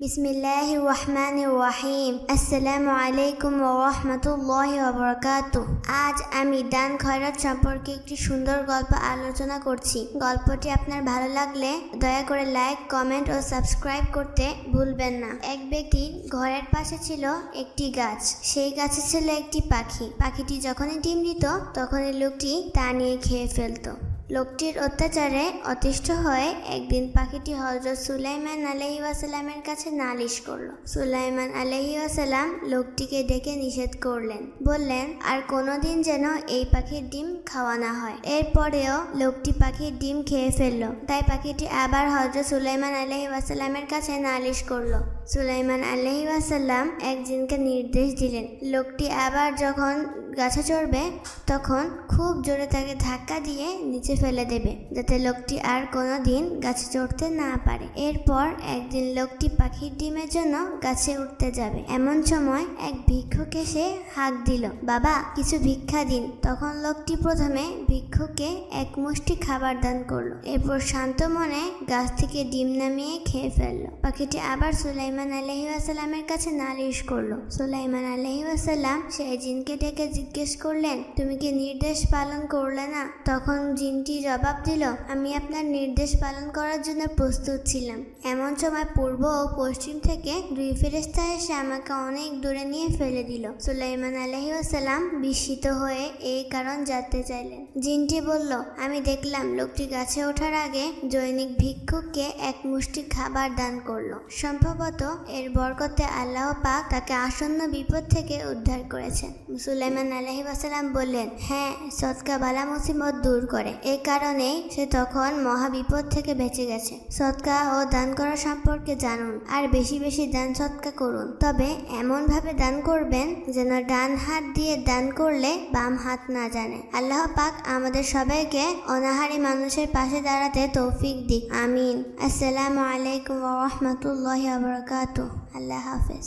বিসমিল্লাহ রহমান রহিম। আসসালামু আলাইকুম রহমতুল্লাহ বরকাত আজ আমি দান খয়রাত সম্পর্কে একটি সুন্দর গল্প আলোচনা করছি। গল্পটি আপনার ভালো লাগলে দয়া করে লাইক, কমেন্ট ও সাবস্ক্রাইব করতে ভুলবেন না। এক ব্যক্তির ঘরের পাশে ছিল একটি গাছ। সেই গাছে ছিল একটি পাখি। পাখিটি যখনই ডিম দিত, তখনই লোকটি তা নিয়ে খেয়ে ফেলতো। লোকটির অত্যাচারে অতিষ্ঠ হয়ে একদিন পাখিটি হজরত সুলাইমান আলহি ওয়াসাল্লামের কাছে নালিশ করল। সুলাইমান আলহি ওয়াসাল্লাম লোকটিকে ডেকে নিষেধ করলেন। বললেন, আর কোনোদিন যেন এই পাখির ডিম খাওয়া না হয়। এরপরেও লোকটি পাখির ডিম খেয়ে ফেলল। তাই পাখিটি আবার হজরত সুলাইমান আলহি ওয়াসাল্লামের কাছে নালিশ করল। সুলাইমান আলহি ওয়াসাল্লাম একজনকে নির্দেশ দিলেন। লোকটি আবার যখন গাছে চড়বে, তখন খুব জোরে তাকে ধাক্কা দিয়ে নিচে ফেলে দেবে, যাতে লোকটি আর কোনো দিন গাছে চড়তে না পারে। এরপর একদিন লোকটি পাখির ডিমের জন্য গাছে উঠতে যাবে। এমন সময় এক ভিক্ষুক এসে হাঁক দিল, বাবা, কিছু ভিক্ষা দিন। তখন লোকটি প্রথমে ভিক্ষুককে এক মুষ্টি খাবার দান করল, এরপর শান্ত মনে গাছ থেকে ডিম নামিয়ে খেয়ে ফেলল। পাখিটি আবার সুলাইমান আলহি আসাল্লামের কাছে নালিশ করল। সুলাইমান আলহি আসাল্লাম সেই জিনকে ডেকে জিজ্ঞেস করলেন, তুমি কি নির্দেশ পালন করলে না? তখন জিনটি জবাব দিল, আমি আপনার নির্দেশ পালন করার জন্য প্রস্তুত ছিলাম। এমন সময় পূর্ব ও পশ্চিম থেকে দুই ফেরেস্তা এসে আমাকে অনেক দূরে নিয়ে ফেলে দিল। সুলাইমান আলহি আসাল্লাম বিস্মিত হয়ে এই কারণ জানতে চাইলেন। জিনটি বলল, আমি দেখলাম লোকটি গাছে ওঠার আগে জৈনিক ভিক্ষুককে এক মুষ্টি খাবার দান করল। সম্ভবত এর বরকতে আল্লাহ পাক তাকে আসন্ন বিপদ থেকে উদ্ধার করেছেন। সুলাইমান আলহি আসাল্লাম বললেন হ্যাঁ সৎকা বালা মুসিবত দূর করে। এই কারণে সে তখন মহাবিপদ থেকে বেঁচে গেছে। সৎকা ও দান করা সম্পর্কে জানুন, আর বেশি বেশি দান সৎকা করুন। তবে এমনভাবে দান করবেন যেন ডান হাত দিয়ে দান করলে বাম হাত না জানে। আল্লাহ পাক আমাদের সবাইকে অনাহারী মানুষের পাশে দাঁড়াতে তৌফিক দিক। আমিন। আসসালামু আলাইকুম রহমতুল্লাহ বরকাত আল্লাহ হাফেজ।